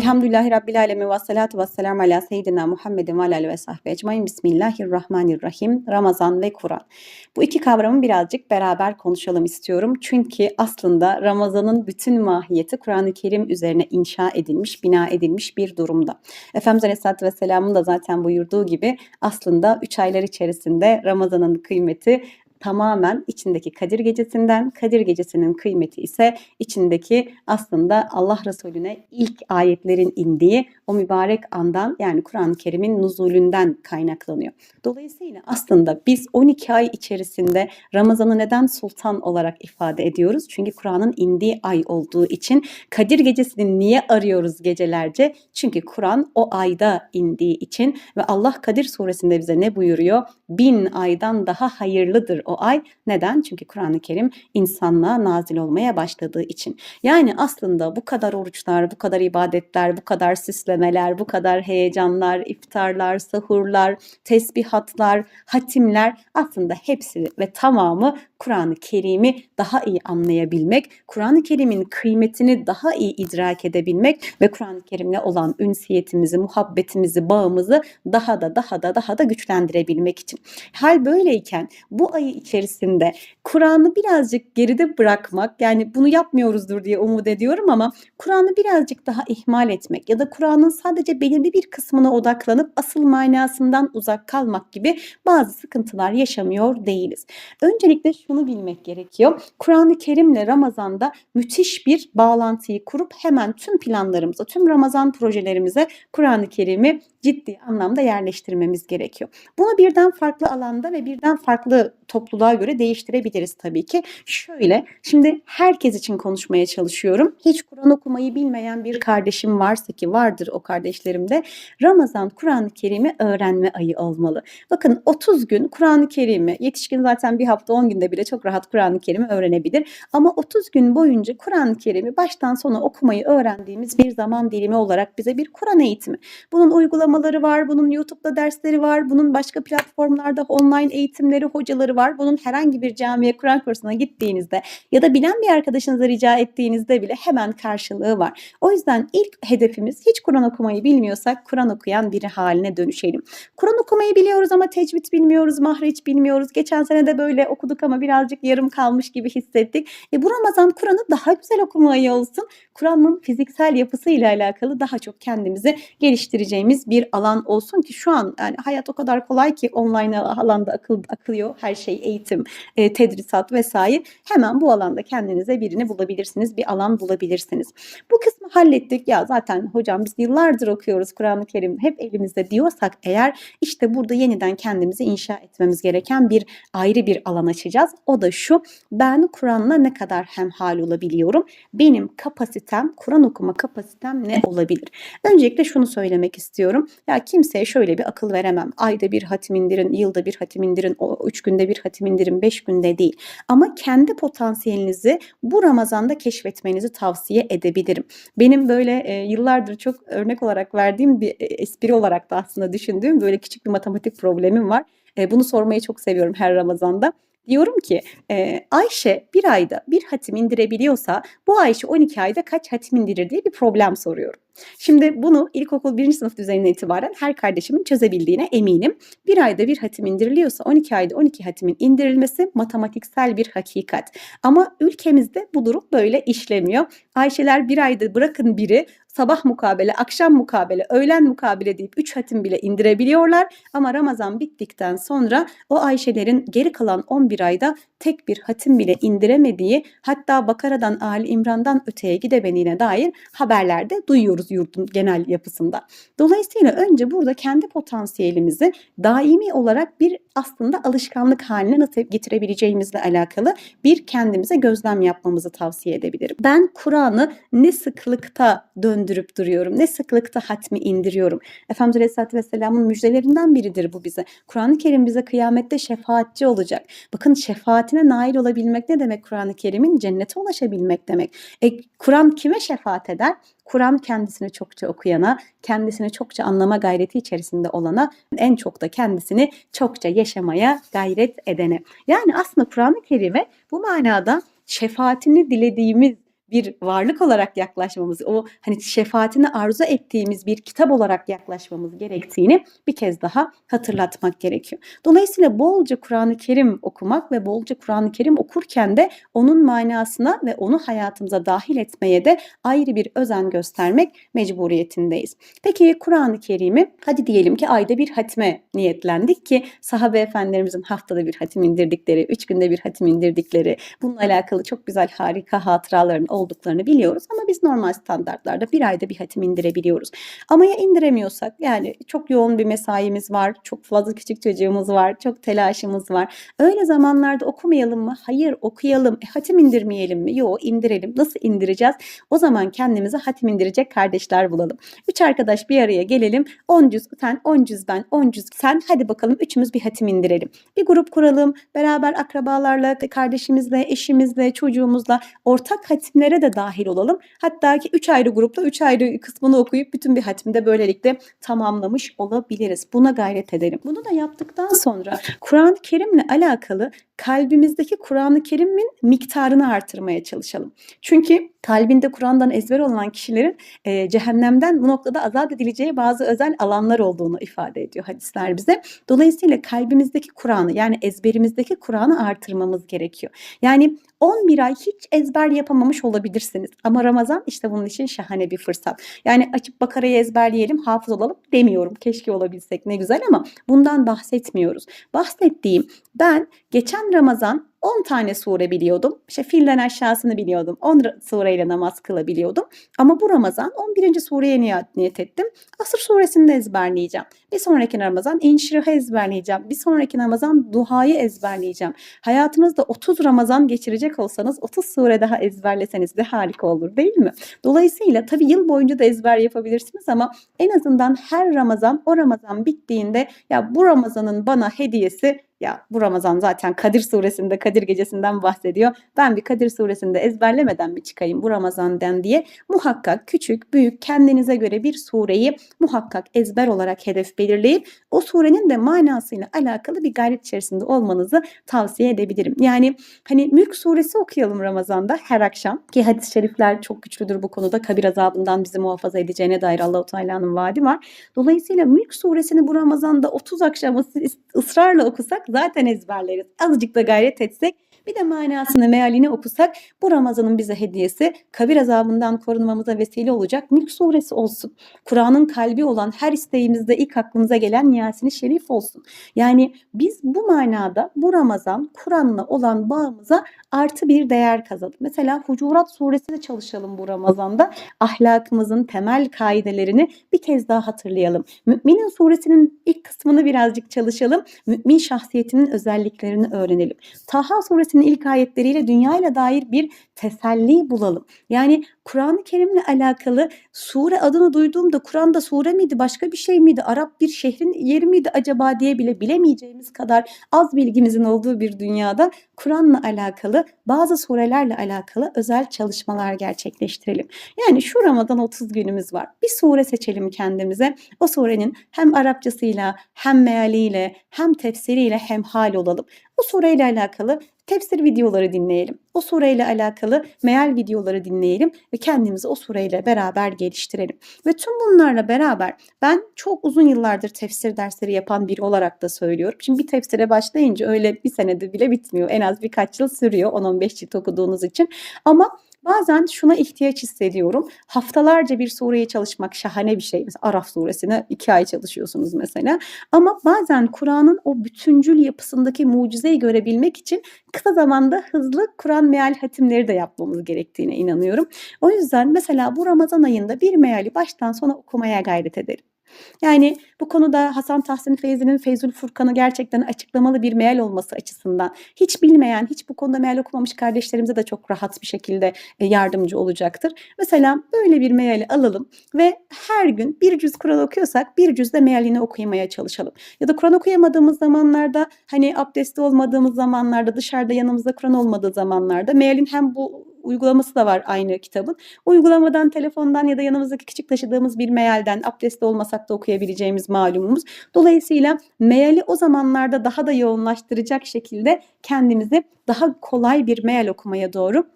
Elhamdülillahi Rabbil Alemin ve salatu ve selamu ala seyyidina Muhammedin ve alâli ve sahbihi ecmain. Bismillahirrahmanirrahim. Ramazan ve Kur'an. Bu iki kavramı birazcık beraber konuşalım istiyorum. Çünkü aslında Ramazan'ın bütün mahiyeti Kur'an-ı Kerim üzerine inşa edilmiş, bina edilmiş bir durumda. Efendimiz Aleyhisselatü Vesselam'ın da zaten buyurduğu gibi aslında üç aylar içerisinde Ramazan'ın kıymeti tamamen içindeki Kadir Gecesi'nden, Kadir Gecesi'nin kıymeti ise içindeki aslında Allah Resulüne ilk ayetlerin indiği o mübarek andan yani Kur'an-ı Kerim'in nuzulünden kaynaklanıyor. Dolayısıyla aslında biz 12 ay içerisinde Ramazan'ı neden sultan olarak ifade ediyoruz? Çünkü Kur'an'ın indiği ay olduğu için Kadir Gecesi'ni niye arıyoruz gecelerce? Çünkü Kur'an o ayda indiği için ve Allah Kadir suresinde bize ne buyuruyor? Bin aydan daha hayırlıdır o ay. Neden? Çünkü Kur'an-ı Kerim insanlığa nazil olmaya başladığı için. Yani aslında bu kadar oruçlar, bu kadar ibadetler, bu kadar süslemeler, bu kadar heyecanlar, iftarlar, sahurlar, tesbihatlar, hatimler aslında hepsi ve tamamı Kur'an-ı Kerim'i daha iyi anlayabilmek, Kur'an-ı Kerim'in kıymetini daha iyi idrak edebilmek ve Kur'an-ı Kerim'le olan ünsiyetimizi, muhabbetimizi, bağımızı daha da daha da daha da güçlendirebilmek için. Hal böyleyken bu ayı içerisinde Kur'an'ı birazcık geride bırakmak yani bunu yapmıyoruzdur diye umut ediyorum ama Kur'an'ı birazcık daha ihmal etmek ya da Kur'an'ın sadece belirli bir kısmına odaklanıp asıl manasından uzak kalmak gibi bazı sıkıntılar yaşamıyor değiliz. Öncelikle şunu bilmek gerekiyor. Kur'an-ı Kerim'le Ramazan'da müthiş bir bağlantıyı kurup hemen tüm planlarımıza, tüm Ramazan projelerimize Kur'an-ı Kerim'i ciddi anlamda yerleştirmemiz gerekiyor. Bunu birden farklı alanda ve birden farklı topluluğa göre değiştirebiliriz tabii ki. Şöyle, şimdi herkes için konuşmaya çalışıyorum. Hiç Kur'an okumayı bilmeyen bir kardeşim varsa ki vardır o kardeşlerimde. Ramazan Kur'an-ı Kerim'i öğrenme ayı olmalı. Bakın 30 gün Kur'an-ı Kerim'i, yetişkin zaten bir hafta 10 günde bile çok rahat Kur'an-ı Kerim'i öğrenebilir. Ama 30 gün boyunca Kur'an-ı Kerim'i baştan sona okumayı öğrendiğimiz bir zaman dilimi olarak bize bir Kur'an eğitimi. Bunun uygulamaları var, bunun YouTube'da dersleri var, bunun başka platformlarda online eğitimleri, hocaları var. Bunun herhangi bir camiye Kur'an kursuna gittiğinizde ya da bilen bir arkadaşınıza rica ettiğinizde bile hemen karşılığı var. O yüzden ilk hedefimiz hiç Kur'an okumayı bilmiyorsak Kur'an okuyan biri haline dönüşelim. Kur'an okumayı biliyoruz ama tecvid bilmiyoruz, mahreç bilmiyoruz. Geçen sene de böyle okuduk ama birazcık yarım kalmış gibi hissettik. E bu Ramazan Kur'an'ı daha güzel okumayı olsun. Kur'an'ın fiziksel yapısıyla alakalı daha çok kendimizi geliştireceğimiz bir alan olsun ki şu an yani hayat o kadar kolay ki online alanda akıl, akılıyor her şey eğitim, e, tedrisat vesaire. Hemen bu alanda kendinize birini bulabilirsiniz, bir alan bulabilirsiniz. Bu kısmı hallettik. Ya zaten hocam biz yıllardır okuyoruz Kur'an-ı Kerim hep elimizde diyorsak eğer işte burada yeniden kendimizi inşa etmemiz gereken bir ayrı bir alan açacağız. O da şu ben Kur'an'la ne kadar hemhal olabiliyorum? Benim kapasitem, Kur'an okuma kapasitem ne olabilir? Öncelikle şunu söylemek istiyorum. Ya kimseye şöyle bir akıl veremem. Ayda bir hatim indirin, yılda bir hatim indirin, o üç günde bir hatim indirin, beş günde değil. Ama kendi potansiyelinizi bu Ramazan'da keşfetmenizi tavsiye edebilirim. Benim böyle e, yıllardır çok örnek olarak verdiğim bir e, espri olarak da aslında düşündüğüm böyle küçük bir matematik problemim var. E, bunu sormayı çok seviyorum her Ramazan'da. Diyorum ki e, Ayşe bir ayda bir hatim indirebiliyorsa bu Ayşe 12 ayda kaç hatim indirir diye bir problem soruyorum. Şimdi bunu ilkokul birinci sınıf düzeyine itibaren her kardeşimin çözebildiğine eminim. Bir ayda bir hatim indiriliyorsa 12 ayda 12 hatimin indirilmesi matematiksel bir hakikat. Ama ülkemizde bu durum böyle işlemiyor. Ayşeler bir ayda bırakın biri sabah mukabele, akşam mukabele, öğlen mukabele deyip 3 hatim bile indirebiliyorlar. Ama Ramazan bittikten sonra o Ayşelerin geri kalan 11 ayda tek bir hatim bile indiremediği hatta Bakara'dan Ali İmran'dan öteye gidemediğine dair haberlerde duyuyoruz yurdun genel yapısında. Dolayısıyla önce burada kendi potansiyelimizi daimi olarak bir aslında alışkanlık haline nasıl getirebileceğimizle alakalı bir kendimize gözlem yapmamızı tavsiye edebilirim. Ben Kur'an'ı ne sıklıkta döndürüp duruyorum, ne sıklıkta hatmi indiriyorum. Efendimiz Aleyhisselatü Vesselam'ın müjdelerinden biridir bu bize. Kur'an-ı Kerim bize kıyamette şefaatçi olacak. Bakın şefaatine nail olabilmek ne demek Kur'an-ı Kerim'in? Cennete ulaşabilmek demek. E, Kur'an kime şefaat eder? Kur'an kendisini çokça okuyana, kendisini çokça anlama gayreti içerisinde olana, en çok da kendisini çokça yaşamaya gayret edene. Yani aslında Kur'an-ı Kerim'e bu manada şefaatini dilediğimiz bir varlık olarak yaklaşmamız, o hani şefaatini arzu ettiğimiz bir kitap olarak yaklaşmamız gerektiğini bir kez daha hatırlatmak gerekiyor. Dolayısıyla bolca Kur'an-ı Kerim okumak ve bolca Kur'an-ı Kerim okurken de onun manasına ve onu hayatımıza dahil etmeye de ayrı bir özen göstermek mecburiyetindeyiz. Peki Kur'an-ı Kerim'i hadi diyelim ki ayda bir hatime niyetlendik ki sahabe efendilerimizin haftada bir hatim indirdikleri, üç günde bir hatim indirdikleri, bununla alakalı çok güzel harika hatıraların olduklarını biliyoruz ama biz normal standartlarda bir ayda bir hatim indirebiliyoruz. Ama ya indiremiyorsak yani çok yoğun bir mesaimiz var, çok fazla küçük çocuğumuz var, çok telaşımız var. Öyle zamanlarda okumayalım mı? Hayır okuyalım. E, hatim indirmeyelim mi? Yok indirelim. Nasıl indireceğiz? O zaman kendimize hatim indirecek kardeşler bulalım. Üç arkadaş bir araya gelelim. 10 cüz sen, 10 cüz ben, 10 cüz sen. Hadi bakalım üçümüz bir hatim indirelim. Bir grup kuralım. Beraber akrabalarla, kardeşimizle, eşimizle, çocuğumuzla ortak hatimlere de dahil olalım. Hatta ki üç ayrı grupla üç ayrı kısmını okuyup bütün bir hatimde böylelikle tamamlamış olabiliriz. Buna gayret edelim. Bunu da yaptıktan sonra Kur'an-ı Kerim'le alakalı kalbimizdeki Kur'an-ı Kerim'in miktarını artırmaya çalışalım. Çünkü kalbinde Kur'an'dan ezber olan kişilerin e, cehennemden bu noktada azat edileceği bazı özel alanlar olduğunu ifade ediyor hadisler bize. Dolayısıyla kalbimizdeki Kur'an'ı yani ezberimizdeki Kur'an'ı artırmamız gerekiyor. Yani 11 ay hiç ezber yapamamış olabilirsiniz. Ama Ramazan işte bunun için şahane bir fırsat. Yani açıp Bakara'yı ezberleyelim, hafız olalım demiyorum. Keşke olabilsek ne güzel ama bundan bahsetmiyoruz. Bahsettiğim ben geçen Ramazan 10 tane sure biliyordum. İşte filden aşağısını biliyordum. 10 sureyle namaz kılabiliyordum. Ama bu Ramazan 11. sureye niyet, niyet ettim. Asır suresini de ezberleyeceğim. Bir sonraki Ramazan İnşirah'ı ezberleyeceğim. Bir sonraki Ramazan Duha'yı ezberleyeceğim. Hayatınızda 30 Ramazan geçirecek olsanız 30 sure daha ezberleseniz de harika olur değil mi? Dolayısıyla tabii yıl boyunca da ezber yapabilirsiniz ama en azından her Ramazan o Ramazan bittiğinde ya bu Ramazanın bana hediyesi ya bu Ramazan zaten Kadir suresinde Kadir gecesinden bahsediyor. Ben bir Kadir suresinde ezberlemeden mi çıkayım bu Ramazan'dan diye muhakkak küçük büyük kendinize göre bir sureyi muhakkak ezber olarak hedef belirleyip o surenin de manasıyla alakalı bir gayret içerisinde olmanızı tavsiye edebilirim. Yani hani Mülk suresi okuyalım Ramazan'da her akşam ki hadis-i şerifler çok güçlüdür bu konuda kabir azabından bizi muhafaza edeceğine dair Allahu Teala'nın vaadi var. Dolayısıyla Mülk suresini bu Ramazan'da 30 akşam ısrarla okusak zaten ezberleriz. Azıcık da gayret etsek bir de manasını, mealini okusak bu Ramazan'ın bize hediyesi kabir azabından korunmamıza vesile olacak Mülk suresi olsun. Kur'an'ın kalbi olan her isteğimizde ilk aklımıza gelen Yasin-i Şerif olsun. Yani biz bu manada bu Ramazan Kur'an'la olan bağımıza artı bir değer kazanalım. Mesela Hucurat suresinde çalışalım bu Ramazan'da. Ahlakımızın temel kaidelerini bir kez daha hatırlayalım. Müminin suresinin ilk kısmını birazcık çalışalım. Mümin şahsiyetinin özelliklerini öğrenelim. Taha suresinin ilk ayetleriyle dünyayla dair bir teselli bulalım. Yani Kur'an-ı Kerim'le alakalı sure adını duyduğumda Kur'an'da sure miydi başka bir şey miydi Arap bir şehrin yeri miydi acaba diye bile bilemeyeceğimiz kadar az bilgimizin olduğu bir dünyada Kur'an'la alakalı bazı surelerle alakalı özel çalışmalar gerçekleştirelim. Yani şu Ramazan 30 günümüz var. Bir sure seçelim kendimize. O surenin hem Arapçasıyla hem mealiyle hem tefsiriyle hem hal olalım. O sureyle alakalı tefsir videoları dinleyelim. O sureyle alakalı meal videoları dinleyelim ve kendimizi o sureyle beraber geliştirelim. Ve tüm bunlarla beraber ben çok uzun yıllardır tefsir dersleri yapan biri olarak da söylüyorum. Şimdi bir tefsire başlayınca öyle bir senede bile bitmiyor. En az birkaç yıl sürüyor 10-15 cilt okuduğunuz için. Ama Bazen şuna ihtiyaç hissediyorum. Haftalarca bir sureyi çalışmak şahane bir şey. Mesela Araf suresine iki ay çalışıyorsunuz mesela. Ama bazen Kur'an'ın o bütüncül yapısındaki mucizeyi görebilmek için kısa zamanda hızlı Kur'an meal hatimleri de yapmamız gerektiğine inanıyorum. O yüzden mesela bu Ramazan ayında bir meali baştan sona okumaya gayret edelim. Yani bu konuda Hasan Tahsin Feyzi'nin Feyzül Furkan'ı gerçekten açıklamalı bir meal olması açısından hiç bilmeyen, hiç bu konuda meal okumamış kardeşlerimize de çok rahat bir şekilde e, yardımcı olacaktır. Mesela böyle bir meali alalım ve her gün bir cüz Kur'an okuyorsak bir cüz de mealini okuyamaya çalışalım. Ya da Kur'an okuyamadığımız zamanlarda hani abdestli olmadığımız zamanlarda dışarıda yanımızda Kur'an olmadığı zamanlarda mealin hem bu uygulaması da var aynı kitabın. Uygulamadan, telefondan ya da yanımızdaki küçük taşıdığımız bir mealden abdestli olmasak da okuyabileceğimiz malumumuz. Dolayısıyla meali o zamanlarda daha da yoğunlaştıracak şekilde kendimizi daha kolay bir meal okumaya doğru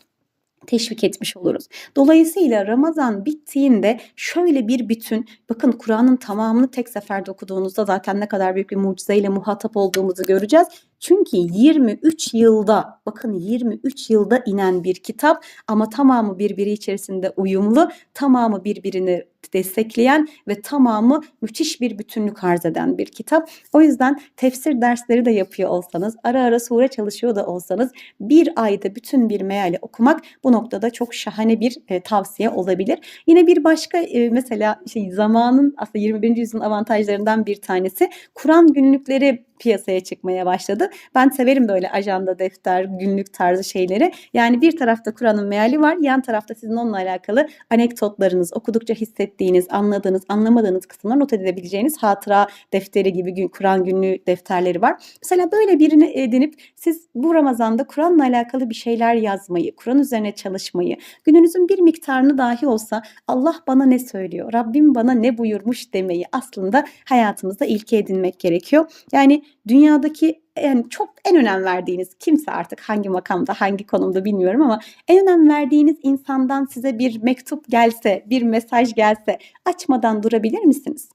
teşvik etmiş oluruz. Dolayısıyla Ramazan bittiğinde şöyle bir bütün, bakın Kur'an'ın tamamını tek seferde okuduğunuzda zaten ne kadar büyük bir mucizeyle muhatap olduğumuzu göreceğiz. Çünkü 23 yılda, bakın 23 yılda inen bir kitap ama tamamı birbiri içerisinde uyumlu, tamamı birbirini destekleyen ve tamamı müthiş bir bütünlük arz eden bir kitap. O yüzden tefsir dersleri de yapıyor olsanız, ara ara sure çalışıyor da olsanız bir ayda bütün bir meali okumak bu noktada çok şahane bir e, tavsiye olabilir. Yine bir başka e, mesela şey zamanın aslında 21. yüzyılın avantajlarından bir tanesi Kur'an günlükleri piyasaya çıkmaya başladı. Ben severim böyle ajanda, defter, günlük tarzı şeyleri. Yani bir tarafta Kur'an'ın meali var, yan tarafta sizin onunla alakalı anekdotlarınız, okudukça hissettiğiniz, anladığınız, anlamadığınız kısımlar not edebileceğiniz hatıra defteri gibi gün, Kur'an günlüğü defterleri var. Mesela böyle birini edinip siz bu Ramazan'da Kur'an'la alakalı bir şeyler yazmayı, Kur'an üzerine çalışmayı, gününüzün bir miktarını dahi olsa Allah bana ne söylüyor, Rabbim bana ne buyurmuş demeyi aslında hayatımızda ilke edinmek gerekiyor. Yani dünyadaki yani çok en önem verdiğiniz kimse artık hangi makamda hangi konumda bilmiyorum ama en önem verdiğiniz insandan size bir mektup gelse bir mesaj gelse açmadan durabilir misiniz?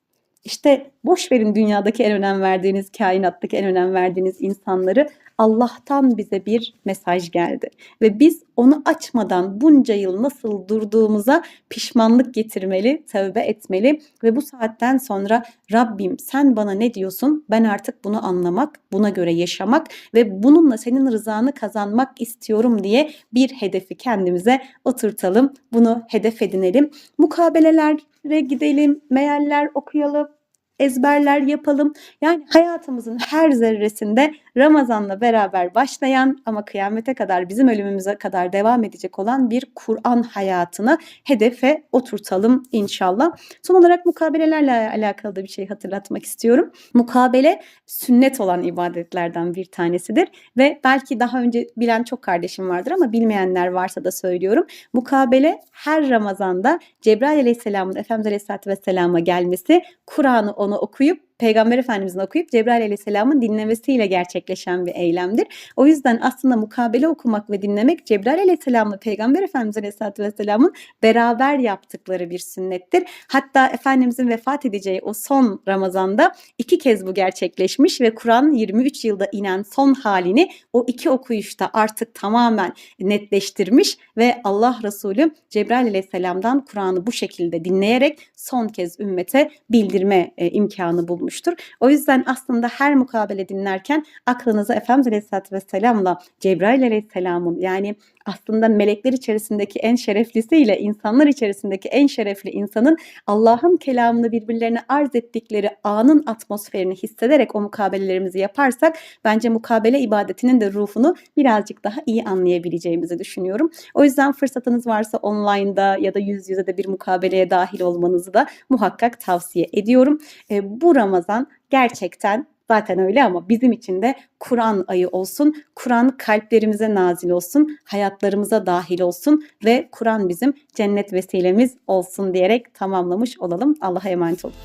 İşte boş verin dünyadaki en önem verdiğiniz, kainattaki en önem verdiğiniz insanları Allah'tan bize bir mesaj geldi. Ve biz onu açmadan bunca yıl nasıl durduğumuza pişmanlık getirmeli, tövbe etmeli ve bu saatten sonra Rabbim sen bana ne diyorsun? Ben artık bunu anlamak, buna göre yaşamak ve bununla senin rızanı kazanmak istiyorum diye bir hedefi kendimize oturtalım. Bunu hedef edinelim. Mukabelelere gidelim, mealler okuyalım, ezberler yapalım. Yani hayatımızın her zerresinde Ramazan'la beraber başlayan ama kıyamete kadar bizim ölümümüze kadar devam edecek olan bir Kur'an hayatını hedefe oturtalım inşallah. Son olarak mukabelelerle alakalı da bir şey hatırlatmak istiyorum. Mukabele sünnet olan ibadetlerden bir tanesidir ve belki daha önce bilen çok kardeşim vardır ama bilmeyenler varsa da söylüyorum. Mukabele her Ramazan'da Cebrail Aleyhisselam'ın Efendimiz Aleyhisselatü Vesselam'a gelmesi, Kur'an'ı onu okuyup Peygamber Efendimizin okuyup Cebrail Aleyhisselam'ın dinlemesiyle gerçekleşen bir eylemdir. O yüzden aslında mukabele okumak ve dinlemek Cebrail Aleyhisselam'la Peygamber Efendimiz Aleyhisselatü Vesselam'ın beraber yaptıkları bir sünnettir. Hatta Efendimizin vefat edeceği o son Ramazan'da iki kez bu gerçekleşmiş ve Kur'an 23 yılda inen son halini o iki okuyuşta artık tamamen netleştirmiş ve Allah Resulü Cebrail Aleyhisselam'dan Kur'an'ı bu şekilde dinleyerek son kez ümmete bildirme e, imkanı bulmuş olmuştur. O yüzden aslında her mukabele dinlerken aklınıza Efendimiz Aleyhisselatü Vesselam'la Cebrail Aleyhisselam'ın yani aslında melekler içerisindeki en şereflisiyle insanlar içerisindeki en şerefli insanın Allah'ın kelamını birbirlerine arz ettikleri anın atmosferini hissederek o mukabelelerimizi yaparsak bence mukabele ibadetinin de ruhunu birazcık daha iyi anlayabileceğimizi düşünüyorum. O yüzden fırsatınız varsa online'da ya da yüz yüze de bir mukabeleye dahil olmanızı da muhakkak tavsiye ediyorum. E, bu Ramazan gerçekten Zaten öyle ama bizim için de Kur'an ayı olsun. Kur'an kalplerimize nazil olsun, hayatlarımıza dahil olsun ve Kur'an bizim cennet vesilemiz olsun diyerek tamamlamış olalım. Allah'a emanet olun.